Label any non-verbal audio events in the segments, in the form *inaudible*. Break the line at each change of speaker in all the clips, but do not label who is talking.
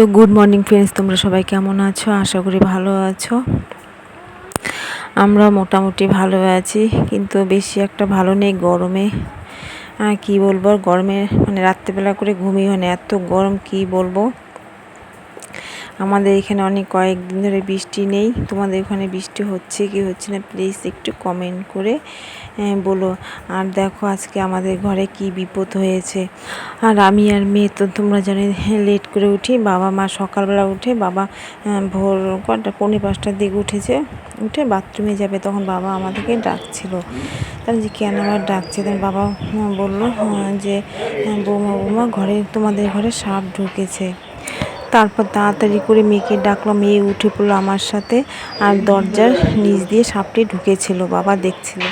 তো good morning friends তোমরা সবাই কেমন আছো? আশা করি ভালো আছো। আমরা মোটামুটি ভালো আছি, কিন্তু বেশি একটা ভালো নেই গরমে। কি বলব? গরমে মানে রাত্রেবেলা করে ঘুমিয়ে হয় না, এত গরম কি বলব? আমাদের এখানে অনেক কয়েকদিন ধরে বৃষ্টি নেই। তোমাদের ওখানে বৃষ্টি হচ্ছে কি হচ্ছে না প্লিজ একটু কমেন্ট করে বলো। আর দেখো আজকে আমাদের ঘরে কি বিপদ হয়েছে। আর আমি আর মেয়ে তো তোমরা জানো লেট করে উঠি। বাবা মা সকালবেলা উঠে, বাবা ভোর কটা, পৌনে পাঁচটার দিকে উঠেছে। উঠে বাথরুমে যাবে, তখন বাবা আমাদেরকে ডাকছিল। তাহলে যে কেন আবার ডাকছে? তখন বাবা বলল যে বৌমা বৌমা, ঘরে তোমাদের ঘরে সাপ ঢুকেছে। তারপর তাড়াতাড়ি করে মেয়েকে ডাকলো মেয়ে উঠে পড়ল আমার সাথে আর দরজার নিচ দিয়ে সাপটি ঢুকেছিল বাবা দেখছিল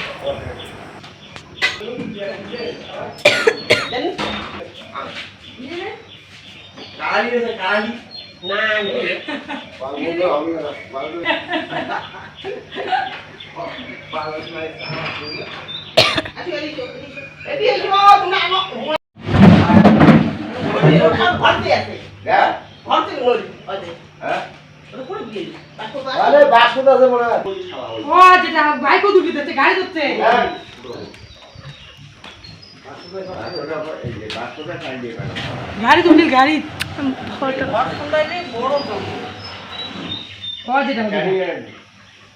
আরে মনে হয়?
বাইকও দুটি দিচ্ছে গাড়ি দিচ্ছে গাড়ি দুটি গাড়ি।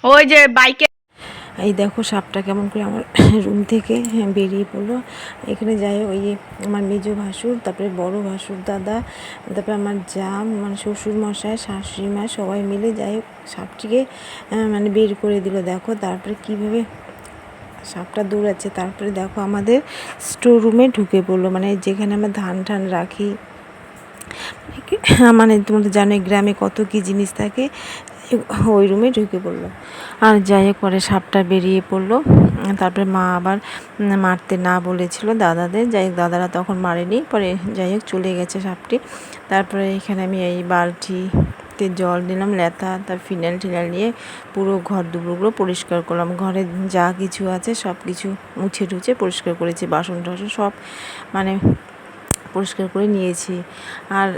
ওই যে বাইকে
এই দেখো সাপটা কেমন করে আমার *coughs* রুম থেকে বেরিয়ে পড়ল। এখানে যাই ওই আমার মেজো ভাসুর, তারপরে বড় ভাসুর দাদা, তারপরে আমার যা মানে শ্বশুর মশাই শাশুড়ি মা সবাই মিলে যাই সাপটিকে মানে বের করে দিল। দেখো তারপরে কীভাবে সাপটা দৌড়াচ্ছে, তারপরে দেখো আমাদের স্টোর রুমে ঢুকে পড়ল। মানে যেখানে আমরা ধান টান রাখি মানে *coughs* তোমরা তো জানো গ্রামে কত কী জিনিস থাকে। ওই রুমে ঢুকে পড়ল। আর যাই হোক, পরে সাপটা বেরিয়ে পড়ল। তারপরে মা আবার মারতে না বলেছিল দাদাদের। যাই হোক, দাদারা তখন মারেনি। পরে যাই হোক, চলে গেছে সাপটি। তারপরে এখানে আমি এই বালতিতে জল নিলাম লেথা তার ফিনাইল টিনাইল নিয়ে পুরো ঘর দুপুরগুলো পরিষ্কার করলাম। ঘরে যা কিছু আছে সব কিছু মুছে টুছে পরিষ্কার করেছি বাসন টাসন সব মানে পরিষ্কার করে নিয়েছি। আর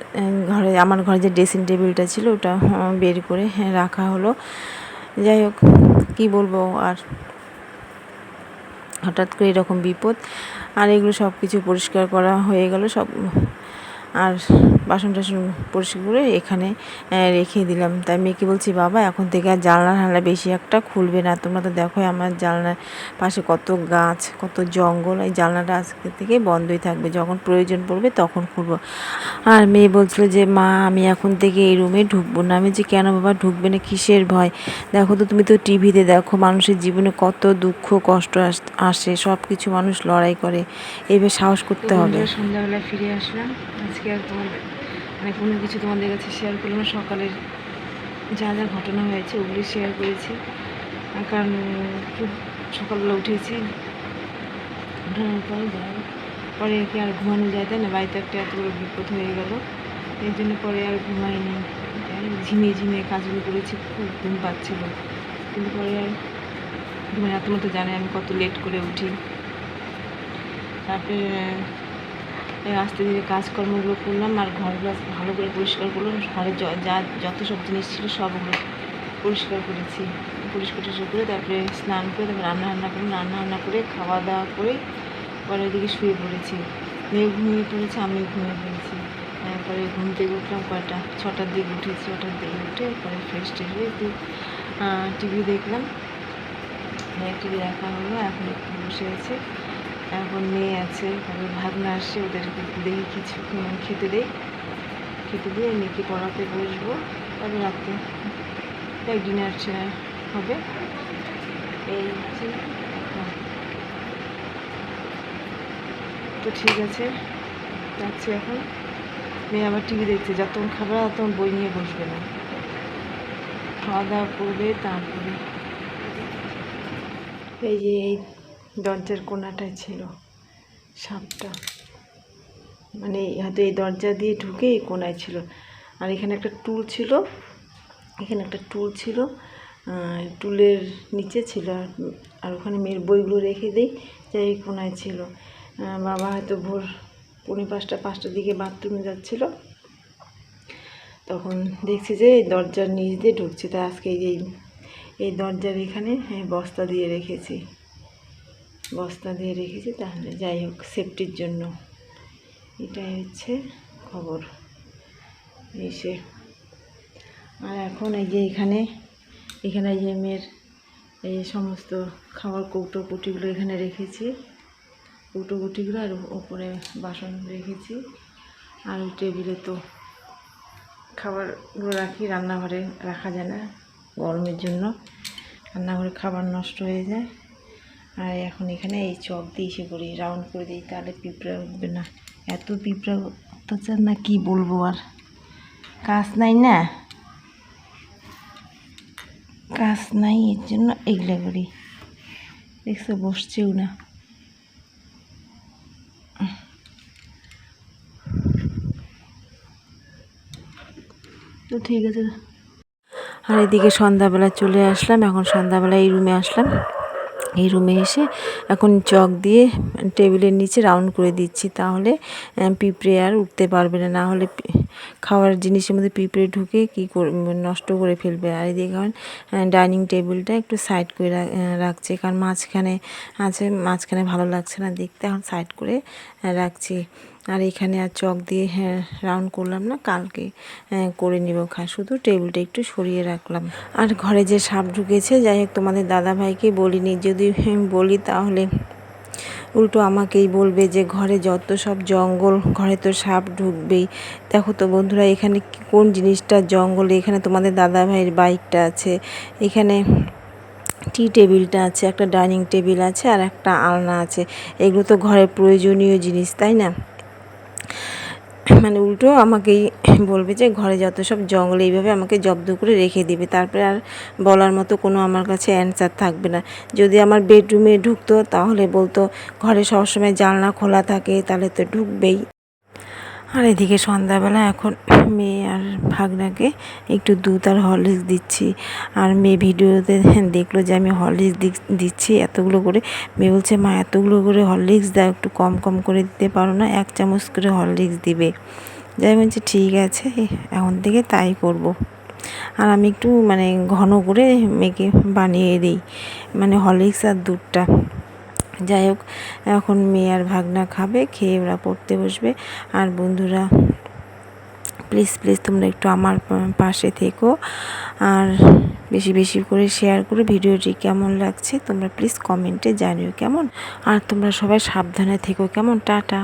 ঘরে আমার ঘরে যে ড্রেসিং টেবিলটা ছিল ওটা বের করে হ্যাঁ, রাখা হলো। যাই হোক কী বলব আর? হঠাৎ করে এরকম বিপদ। আর এগুলো সব কিছু পরিষ্কার করা হয়ে গেল সব আর বাসন টাসন পরিষ্কার করে এখানে রেখে দিলাম। তাই মেয়েকে বলছি বাবা এখন থেকে আর জানলা হানলা বেশি একটা খুলবে না। তোমরা তো দেখো আমার জানলার পাশে কত গাছ কত জঙ্গল। এই জানলাটা আজকে থেকে বন্ধই থাকবে। যখন প্রয়োজন পড়বে তখন খুলবো। আর মেয়ে বলছিল যে মা আমি এখন থেকে এই রুমে ঢুকবো না। আমি যে কেন বাবা ঢুকবে না? কিসের ভয়? দেখো তো তুমি তো টিভিতে দেখো মানুষের জীবনে কত দুঃখ কষ্ট আসে সব কিছু মানুষ লড়াই করে। এইভাবে সাহস করতে হবে। সন্ধ্যাবেলায় ফিরে আসলাম। আজকে আর তোমাদের মানে কোনো কিছু তোমাদের কাছে শেয়ার করলাম সকালের যা যা ঘটনা হয়েছে ওগুলি শেয়ার করেছি। কারণ খুব সকালবেলা উঠেছি। ওঠানোর পরে যাই। পরে কি আর ঘুমানো যায় তাই না? বাড়িতে একটা এত বড় বিপদ হয়ে গেল। এই জন্য পরে আর ঘুমাইনি। ঝিমিয়ে ঝিমিয়ে কাজগুলো করেছি। খুব ঘুম পাচ্ছিল। কিন্তু পরে আর ঘুমাই তোমার তো জানে আমি কত লেট করে উঠি। তারপরে আস্তে ধীরে কাজকর্মগুলো করলাম আর ঘরগুলো ভালো করে পরিষ্কার করলাম। ঘরে যা যত সব জিনিস ছিল সবগুলো পরিষ্কার করেছি। পরিষ্কার টরিষ্কার করে তারপরে স্নান করে, তারপরে রান্না রান্না করে, রান্না রান্না করে, খাওয়া দাওয়া করে পরে ওদিকে শুয়ে পড়েছি। মেয়ে ঘুমিয়ে পড়েছে, আমিও ঘুমিয়ে পড়েছি। তারপরে ঘুম থেকে উঠলাম কয়টা, ছটার দিকে উঠেছি, ছটার দিকে উঠে পরে ফ্রেশ ট্রেশ হয়ে একটু টিভি দেখলাম। টিভি দেখা হলো, এখন একটু বসে আছে। এখন মেয়ে আছে তারপরে ভাগনা আসছে ওদেরকে দেখি কিছু খেতে দেই। খেতে দিয়ে মেয়েকে পড়াতে বসবো? তারপর রাত্রে তাই ডিনার হবে। এই হচ্ছে তো ঠিক আছে, যাচ্ছি এখন। মেয়ে আবার টিভি দেখছে যতক্ষণ খাবার তখন বই নিয়ে বসবে না। খাওয়া দাওয়া করবে, তারপরে। এই যে, এই দরজার কোনাটায় ছিল, সাপটা। মানে হয়তো এই দরজা দিয়ে ঢুকে এই কোনায় ছিল। আর এখানে একটা টুল ছিল, এখানে একটা টুল ছিল টুলের নিচে ছিল। আর- ওখানে মেয়ের বইগুলো রেখে দিই যে এই কোনায় ছিল। বাবা হয়তো ভোর পৌনে পাঁচটা, পাঁচটার দিকে বাথরুমে যাচ্ছিল। তখন দেখছি যে এই দরজার নিচ দিয়ে ঢুকছে। তা আজকে এই এই- দরজার এখানে বস্তা দিয়ে রেখেছি। বস্তা দিয়ে রেখেছি, তাহলে যাই হোক সেফটির জন্য। এটাই হচ্ছে খবর। এসে আর এখন এই যে এখানে এখানে এই যে মেয়ের এই সমস্ত খাবার কৌটো কুটিগুলো এখানে রেখেছি। কৌটো কুটিগুলো আর ওপরে বাসন রেখেছি। আর ওই টেবিলে তো খাবারগুলো রাখি, রান্নাঘরে রাখা যায় না, গরমের জন্য। রান্নাঘরে খাবার নষ্ট হয়ে যায়। আর এখন এখানে এই চক দিয়ে ইসে করি রাউন্ড করে দিই, তাহলে পিঁপড়া উঠবে না। এত পিঁপড়া অত্যাচার না কি বলব আর? কাজ নাই না? কাজ নাই, এর জন্য এগুলো করি। দেখছ, বসছেও না। তো ঠিক আছে। আর এদিকে সন্ধ্যাবেলা চলে আসলাম, এখন সন্ধ্যাবেলা এই রুমে আসলাম। এই রুমে এসে এখন চক দিয়ে টেবিলের নিচে রাউন্ড করে দিচ্ছি। তাহলে পিঁপড়ে আর উঠতে পারবে না। না হলে খাওয়ার জিনিসের মধ্যে পিঁপড়ে ঢুকে কী নষ্ট করে ফেলবে। আর এদিকে কারণ ডাইনিং টেবিলটা একটু সাইড করে রাখছি। কারণ মাঝখানে আছে, মাঝখানে ভালো লাগছে না দেখতে। এখন সাইড করে রাখছি। আর এখানে আর চক দিয়ে হ্যাঁ রাউন্ড করলাম না কালকে হ্যাঁ, করে নিব খা শুধু টেবিলটা একটু সরিয়ে রাখলাম। আর ঘরে যে সাপ ঢুকেছে যাই হোক তোমাদের দাদা ভাইকে বলিনি যদি বলি তাহলে উল্টো আমাকেই বলবে যে ঘরে যত সব জঙ্গল ঘরে তো সাপ ঢুকবেই। দেখো তো বন্ধুরা এখানে কোন জিনিসটা জঙ্গল? এখানে তোমাদের দাদা ভাইয়ের বাইকটা আছে এখানে টি টেবিলটা আছে একটা ডাইনিং টেবিল আছে আর একটা আলনা আছে। এগুলো তো ঘরের প্রয়োজনীয় জিনিস তাই না? মানে উল্টো আমাকেই বলবে যে ঘরে যত সব জঙ্গল এইভাবে আমাকে জব্দ করে রেখে দেবে। তারপরে আর বলার মতো কোনো আমার কাছে অ্যান্সার থাকবে না। যদি আমার বেডরুমে ঢুকতো, তাহলে বলতো, ঘরে সবসময় জানলা খোলা থাকে, তাহলে তো ঢুকবেই। আর এদিকে সন্ধ্যাবেলা এখন মেয়ে আর ভাগনাকে একটু দুধ আর হরলিক্স দিচ্ছি। আর মেয়ে ভিডিওতে দেখল যে আমি হরলিক্স দিচ্ছি এতগুলো করে। মেয়ে বলছে, মা, এতগুলো করে হরলিক্স দাও, একটু কম কম করে দিতে পারো না, এক চামচ করে হরলিক্স দিবে। যাই বলছি, ঠিক আছে, এখন থেকে তাই করব। আর আমি একটু মানে ঘন করে মেয়েকে বানিয়ে দিই মানে হরলিক্স আর দুধটা। যাই হোক, এখন মেয়ে আর ভাগনা খাবে, খেয়ে ওরা পড়তে বসবে। আর বন্ধুরা প্লিজ প্লিজ তোমরা একটু আমার পাশে থেকো। আর বেশি বেশি করে শেয়ার করে ভিডিওটি কেমন লাগছে। তোমরা প্লিজ কমেন্টে জানিও কেমন। আর তোমরা সবাই সাবধানে থেকো কেমন। টাটা।